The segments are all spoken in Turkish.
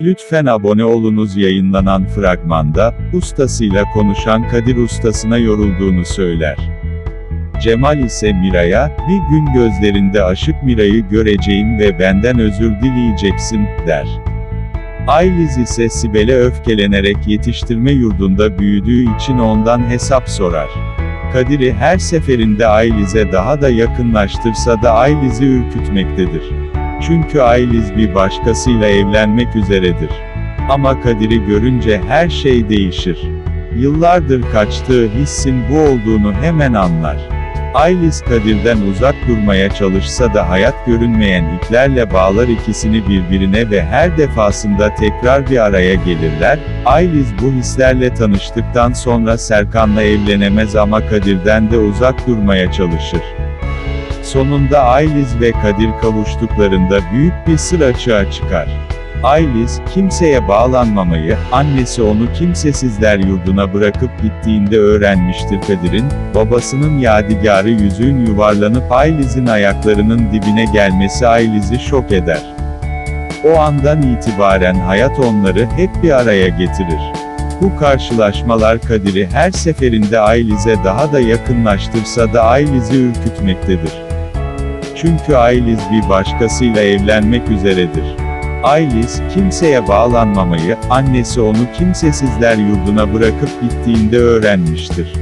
Lütfen abone olunuz yayınlanan fragmanda, ustasıyla konuşan Kadir ustasına yorulduğunu söyler. Cemal ise Miray'a, bir gün gözlerinde aşık Miray'ı göreceğim ve benden özür dileyeceksin, der. Ayliz ise Sibel'e öfkelenerek yetiştirme yurdunda büyüdüğü için ondan hesap sorar. Kadir'i her seferinde Ayliz'e daha da yakınlaştırsa da Ayliz'i ürkütmektedir. Çünkü Ayliz bir başkasıyla evlenmek üzeredir. Ama Kadir'i görünce her şey değişir. Yıllardır kaçtığı hissin bu olduğunu hemen anlar. Aylis Kadir'den uzak durmaya çalışsa da hayat görünmeyen iplerle bağlar ikisini birbirine ve her defasında tekrar bir araya gelirler. Aylis bu hislerle tanıştıktan sonra Serkan'la evlenemez ama Kadir'den de uzak durmaya çalışır. Sonunda Ayliz ve Kadir kavuştuklarında büyük bir sır açığa çıkar. Ayliz, kimseye bağlanmamayı, annesi onu kimsesizler yurduna bırakıp gittiğinde öğrenmiştir Kadir'in, babasının yadigarı yüzüğün yuvarlanıp Ayliz'in ayaklarının dibine gelmesi Ayliz'i şok eder. O andan itibaren hayat onları hep bir araya getirir. Bu karşılaşmalar Kadir'i her seferinde Ayliz'e daha da yakınlaştırsa da Ayliz'i ürkütmektedir. Çünkü Ayliz bir başkasıyla evlenmek üzeredir. Ayliz, kimseye bağlanmamayı, annesi onu kimsesizler yurduna bırakıp gittiğinde öğrenmiştir.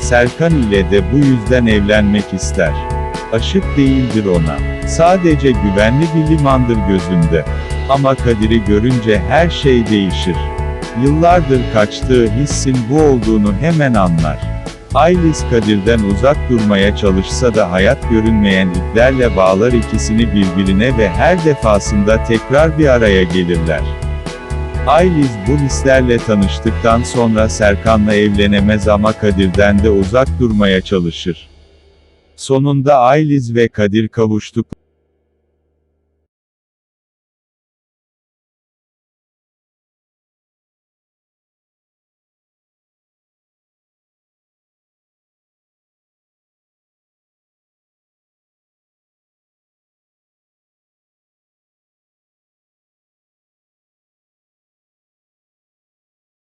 Serkan ile de bu yüzden evlenmek ister. Aşık değildir ona. Sadece güvenli bir limandır gözünde. Ama Kadir'i görünce her şey değişir. Yıllardır kaçtığı hissin bu olduğunu hemen anlar. Aylis Kadir'den uzak durmaya çalışsa da hayat görünmeyen iplerle bağlar ikisini birbirine ve her defasında tekrar bir araya gelirler. Ayliz bu hislerle tanıştıktan sonra Serkan'la evlenemez ama Kadir'den de uzak durmaya çalışır. Sonunda Ayliz ve Kadir kavuştuk.